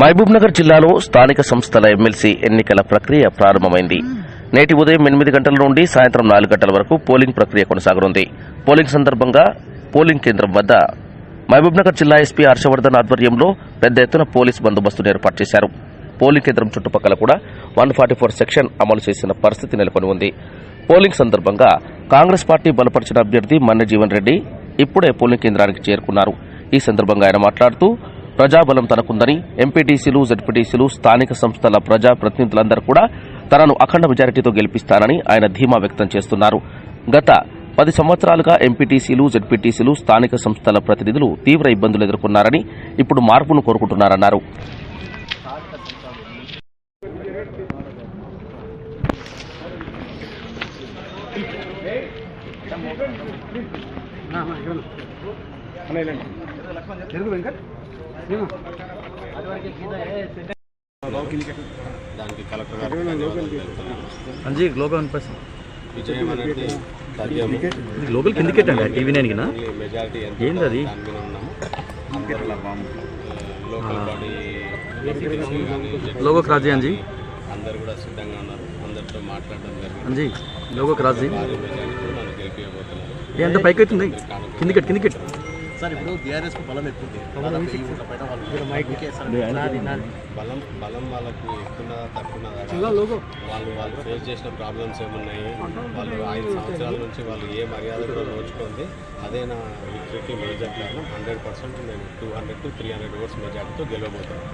మహబూబ్ నగర్ జిల్లాలో స్థానిక సంస్థల ఎమ్మెల్సీ ఎన్నికల ప్రక్రియ ప్రారంభమైంది. నేటి ఉదయం ఎనిమిది గంటల నుండి సాయంత్రం నాలుగు గంటల వరకు పోలింగ్ ప్రక్రియ కొనసాగనుంది. పోలింగ్ సందర్భంగా పోలింగ్ కేంద్రం వద్ద మహబూబ్ నగర్ జిల్లా ఎస్పీ హర్షవర్ధన్ ఆధ్వర్యంలో పెద్ద ఎత్తున పోలీస్ బందోబస్తును ఏర్పాటు చేశారు. పోలింగ్ కేంద్రం చుట్టుపక్కల కూడా వన్ ఫార్టీ ఫోర్ సెక్షన్ అమలు చేసిన పరిస్థితి నెలకొని ఉంది పోలింగ్ సందర్భంగా కాంగ్రెస్ పార్టీ బలపరిచిన అభ్యర్థి మన్నె జీవన్ రెడ్డి ఇప్పుడే పోలింగ్ కేంద్రానికి చేరుకున్నారు. ఈ సందర్భంగా ఆయన మాట్లాడుతూ ప్రజాబలం తనకుందని ఎంపీటీసీలు జడ్పీటీసీలు స్థానిక సంస్థల ప్రజా ప్రతినిధులందరూ కూడా తనను అఖండ మెజారిటీతో గెలిపిస్తారని ఆయన ధీమా వ్యక్తం చేస్తున్నారు. గత పది సంవత్సరాలుగా ఎంపీటీసీలు జడ్పీటీసీలు స్థానిక సంస్థల ప్రతినిధులు తీవ్ర ఇబ్బందులు ఎదుర్కొన్నారని ఇప్పుడు మార్పును కోరుకుంటున్నారన్నారు. గ్లోబల్ కిందికెట్ అండి టీవీ నైన్కి మెజారిటీ ఏంది అది? లోగో క్రాజీ అంజీ. అందరు కూడా సిద్ధంగా ఉన్నారు అందరితో మాట్లాడడం అంజీ లోగోక్ రాజీ ఎంత పైకి అవుతుంది కిందికెట్ కిందికెట్ సార్ ఇప్పుడు బీఆర్ఎస్కు బలం ఎక్కువ బలం బలం వాళ్ళకి ఎక్కువ తక్కువ వాళ్ళు వాళ్ళు ఫేస్ చేసిన ప్రాబ్లమ్స్ ఏమున్నాయి? వాళ్ళు ఐదు సంవత్సరాల నుంచి వాళ్ళు ఏ మర్యాద కూడా నోచుకుంది అదే నా విక్టరీకి మేజర్ కారణం. హండ్రెడ్ పర్సెంట్ నేను two hundred to three hundred votes మెజార్టీతో గెలవబోతున్నాను.